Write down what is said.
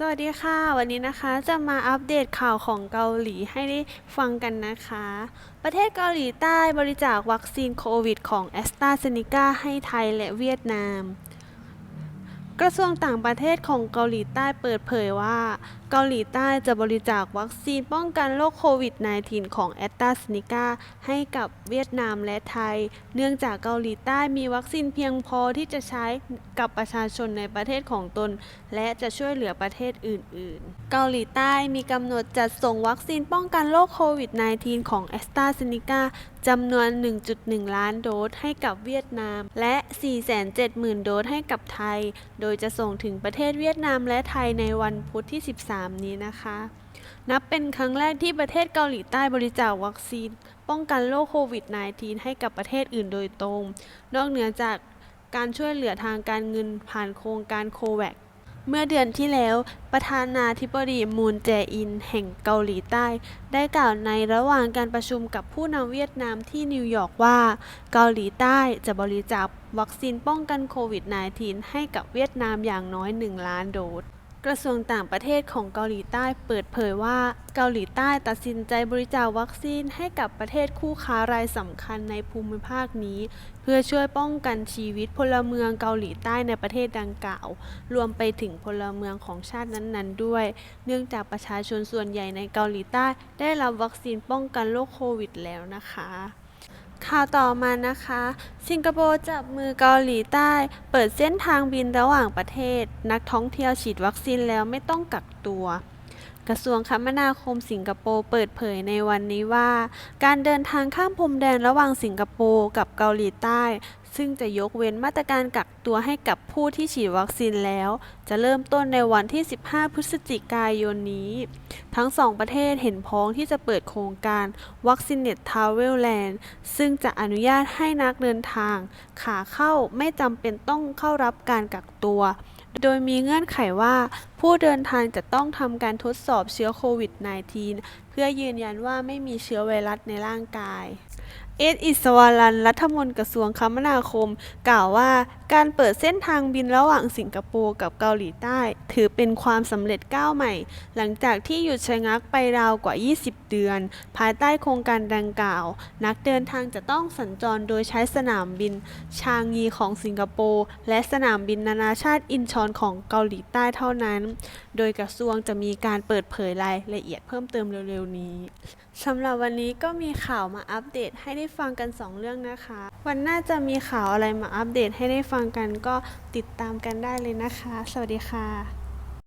สวัสดีค่ะ วันนี้นะคะจะมาอัปเดตข่าวของเกาหลีให้ได้ฟังกันนะคะ ประเทศเกาหลีใต้บริจาควัคซีนโควิดของแอสตราเซเนกาให้ไทยและเวียดนาม กระทรวงต่างประเทศของเกาหลีใต้เปิดเผยว่า เกาหลีใต้จะบริจาควัคซีนป้องกันโรคโควิด -19 ของแอสตาเซเนกาให้กับเวียดนามและไทย เนื่องจากเกาหลีใต้มีวัคซีนเพียงพอที่จะใช้กับประชาชนในประเทศของตน และจะช่วยเหลือประเทศอื่น ๆ เกาหลีใต้มีกำหนดจัดส่งวัคซีนป้องกันโรคโควิด -19 ของแอสตราเซเนกา จำนวน 1.1 ล้านโดสให้กับเวียดนาม และ 470,000 โดสให้กับไทย โดยจะส่งถึงประเทศเวียดนามและไทยในวันพุธที่ 13 นี้นะคะ นับเป็นครั้งแรกที่ประเทศเกาหลีใต้บริจาควัคซีน ป้องกันโรคโควิด -19 ให้กับประเทศอื่นโดยตรง นอกเหนือจากการช่วยเหลือทางการเงินผ่านโครงการโควัค เมื่อเดือนที่แล้ว ประธานาธิบดีมูนแจอิน แห่งเกาหลีใต้ ได้กล่าวในระหว่างการประชุมกับผู้นำเวียดนามที่นิวยอร์กว่า เกาหลีใต้จะบริจาควัคซีนป้องกันโควิด -19 ให้กับเวียดนามอย่างน้อย 1 ล้านโดส กระทรวงต่างประเทศของเกาหลีใต้เปิดเผยว่าเกาหลีใต้ตัดสินใจบริจาควัคซีนให้กับประเทศคู่ค้ารายสำคัญในภูมิภาคนี้ เพื่อช่วยป้องกันชีวิตพลเมืองเกาหลีใต้ในประเทศดังกล่าว รวมไปถึงพลเมืองของชาตินั้นๆ ด้วย เนื่องจากประชาชนส่วนใหญ่ในเกาหลีใต้ได้รับวัคซีนป้องกันโรคโควิดแล้วนะคะ ข่าวต่อมานะคะ สิงคโปร์จับมือเกาหลีใต้ เปิดเส้นทางบินระหว่างประเทศ นักท่องเที่ยวฉีดวัคซีนแล้วไม่ต้องกักตัว กระทรวงคมนาคมสิงคโปร์เปิดเผยในวันนี้ว่า การเดินทางข้ามพรมแดนระหว่างสิงคโปร์กับเกาหลีใต้ ซึ่งจะยกเว้นมาตรการกักตัวให้กับผู้ที่ฉีดวัคซีนแล้ว จะเริ่มต้นในวันที่ 15 พฤศจิกายนนี้ ทั้งสองประเทศเห็นพ้องที่จะเปิดโครงการ Vaccinate Travel Land ซึ่งจะอนุญาตให้นักเดินทาง ขาเข้าไม่จำเป็นต้องเข้ารับการกักตัว โดยมีเงื่อนไขว่าผู้เดินทางจะต้องทำการทดสอบเชื้อโควิด -19 เพื่อยืนยันว่าไม่มีเชื้อไวรัสในร่างกาย เอสอิสวารันรัฐมนตรีกระทรวงคมนาคม กล่าวว่า การเปิดเส้นทางบินระหว่างสิงคโปร์กับเกาหลีใต้ ถือเป็นความสำเร็จก้าวใหม่ หลังจากที่หยุดชะงักไปราวกว่า 20 เดือน ภายใต้โครงการดังกล่าว นักเดินทางจะต้องสัญจรโดยใช้สนามบิน ชางยีของสิงคโปร์และสนามบินนานาชาติอินชอนของเกาหลีใต้เท่านั้น โดยกระทรวงจะมีการเปิดเผยรายละเอียดเพิ่มเติมเร็วๆนี้สำหรับวันนี้ก็มีข่าวมาอัปเดตให้ได้ฟังกัน 2 เรื่องนะคะ วันหน้าจะมีข่าวอะไรมาอัปเดตให้ได้ฟังกันก็ติดตามกันได้เลยนะคะ สวัสดีค่ะ